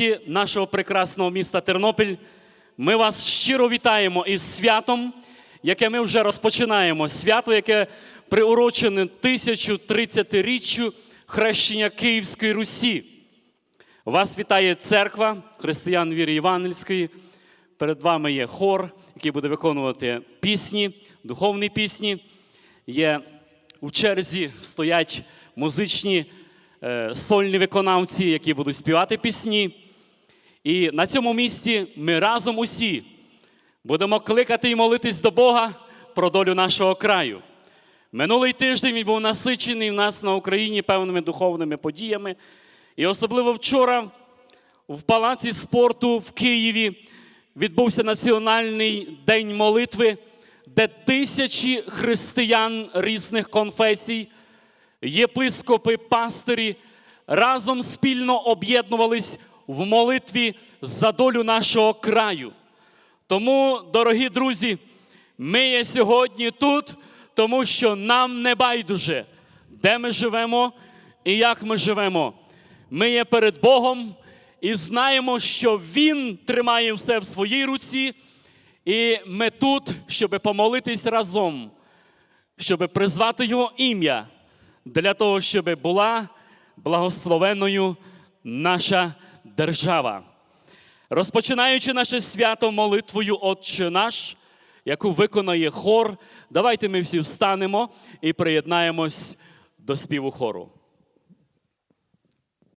місті нашого прекрасного міста Тернопіль. Ми вас щиро вітаємо із святом, яке ми вже розпочинаємо. Свято, яке приурочене 1030-річчю хрещення Київської Русі. Вас вітає церква християн віри Євангельської. Перед вами є хор, який буде виконувати пісні, духовні пісні. Є у черзі стоять музичні е, сольні виконавці, які будуть співати пісні. І на цьому місці ми разом усі будемо кликати і молитись до Бога про долю нашого краю. Минулий тиждень він був насичений в нас на Україні певними духовними подіями. І особливо вчора в Палаці спорту в Києві відбувся національний день молитви, де тисячі християн різних конфесій, єпископи, пастирі разом спільно об'єднувались в молитві за долю нашого краю. Тому, дорогі друзі, ми є сьогодні тут, тому що нам не байдуже, де ми живемо і як ми живемо. Ми є перед Богом і знаємо, що Він тримає все в своїй руці, і ми тут, щоб помолитись разом, щоб призвати Його ім'я, для того, щоб була благословенною наша держава. Розпочинаючи наше свято молитвою Отче наш, яку виконає хор, давайте ми всі встанемо і приєднаємось до співу хору.